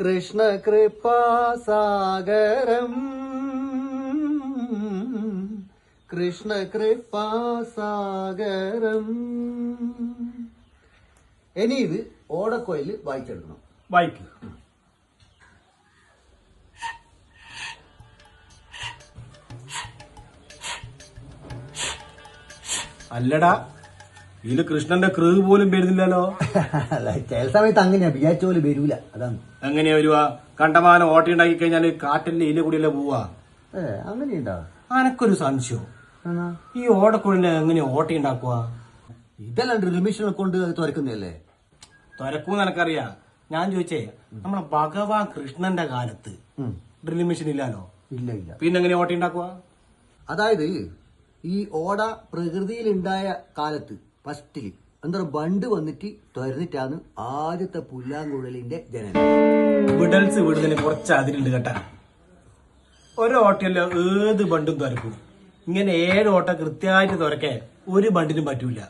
കൃഷ്ണ കൃപാസാഗരം. കൃഷ്ണ കൃപാസാഗരം. ഇനി ഇത് ഓടക്കോയിൽ വായിച്ചെടുക്കണം. വായിക്ക്. അല്ലടാ. ഇതിൽ കൃഷ്ണന്റെ ക്രൂ പോലും വരുന്നില്ലല്ലോ അല്ല ചില സമയത്ത് അങ്ങനെയാ. വിചാരിച്ച പോലെ വരൂല അതാണ്. എങ്ങനെയാ വരുവാ? കണ്ടമാനം ഓട്ടി ഉണ്ടാക്കി കഴിഞ്ഞാൽ കാറ്റല്ലേ ഇല കൂടിയല്ലേ പോവാ? ഏ അങ്ങനെയുണ്ടാ? അനക്കൊരു സംശയം. ഈ ഓടക്കുഴലിനെ എങ്ങനെയാ ഓട്ടി ഉണ്ടാക്കുക ഇതെല്ലാം റിമിഷനെ മെഷീനെ കൊണ്ട് തുരക്കുന്നല്ലേ തുരക്കൂന്ന് എനക്കറിയാ. ഞാൻ ചോദിച്ചേ നമ്മളെ ഭഗവാൻ കൃഷ്ണന്റെ കാലത്ത്. ഡ്രില്ലിംഗ് മെഷീൻ ഇല്ലാലോ? ഇല്ല ഇല്ല. പിന്നെ എങ്ങനെ ഓട്ടി ഉണ്ടാക്കുക അതായത് ഈ ഓട പ്രകൃതിയിൽ ഉണ്ടായ കാലത്ത് ഫസ്റ്റിൽ എന്താ ബണ്ട് വന്നിട്ട് തുരന്നിട്ടാണ് ആദ്യത്തെ പുല്ലാങ്കുഴലിന്റെ ജനനം. വിടൽസ് വിടുന്നതിന് കുറച്ച് അതിലുണ്ട് കേട്ടാ. ഒരു ഓട്ടയില്ല ഏത് ബണ്ടും തുരക്കും. ഇങ്ങനെ ഏഴ് ഓട്ട കൃത്യമായിട്ട് തുരക്കേ ഒരു ബണ്ടിനും പറ്റൂല.